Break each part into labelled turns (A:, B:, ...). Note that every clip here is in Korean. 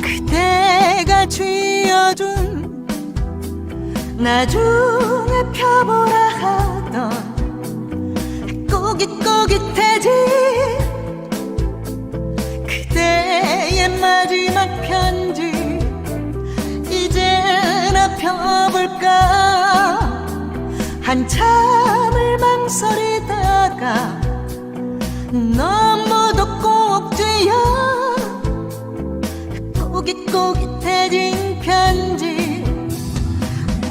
A: 그대가 쥐어준 나중에 펴보라 하던 꼬깃꼬깃해진 마지막 편지. 이제나 펴볼까? 한참을 망설이다가 너무도 꼭 쥐어 꼬깃꼬깃해진 편지.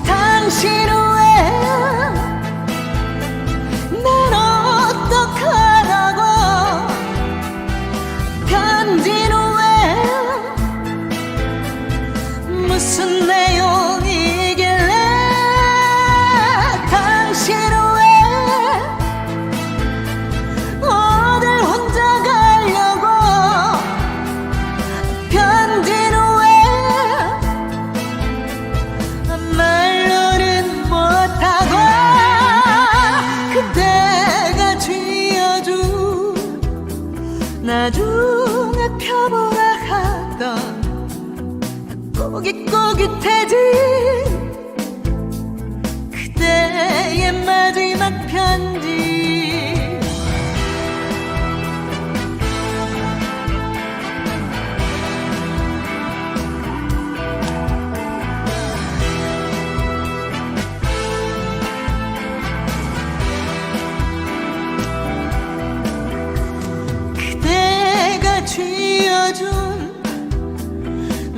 A: 당신 후에 난 어떡하라고? 편지 무슨 내용이길래 당신 후에 어딜 혼자 가려고 편지는 왜 말로는 못하고 그대가 쥐어준 나중에 펴보라 하던 꼬깃꼬깃해진 그대의 마지막 편지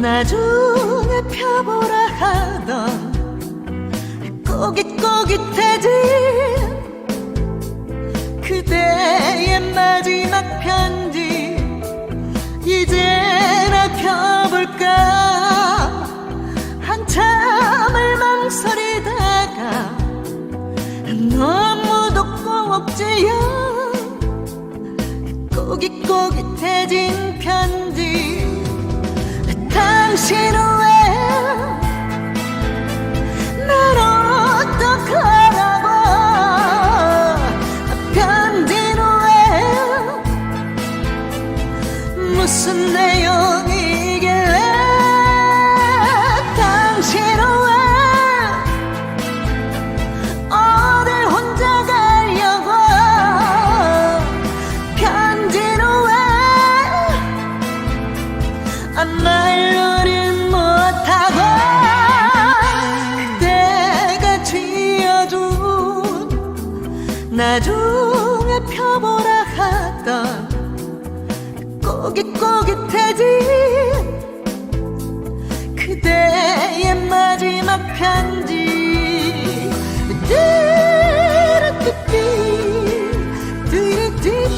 A: 나중에 펴보라 하던 꼬깃꼬깃해진 그대의 마지막 편지. 이제나 펴볼까? 한참을 망설이다가 너무도 꼭지어 꼬깃꼬깃해진 무슨 내용이길래 당신 후에 어딜 혼자 가려고 편지는 왜 아, 말로는 못하고 그대가 쥐어준 나중에 펴보라 하던 꿈꾸게 되지. 그대의 마지막 편지. 띠르띠띠 띠르띠띠.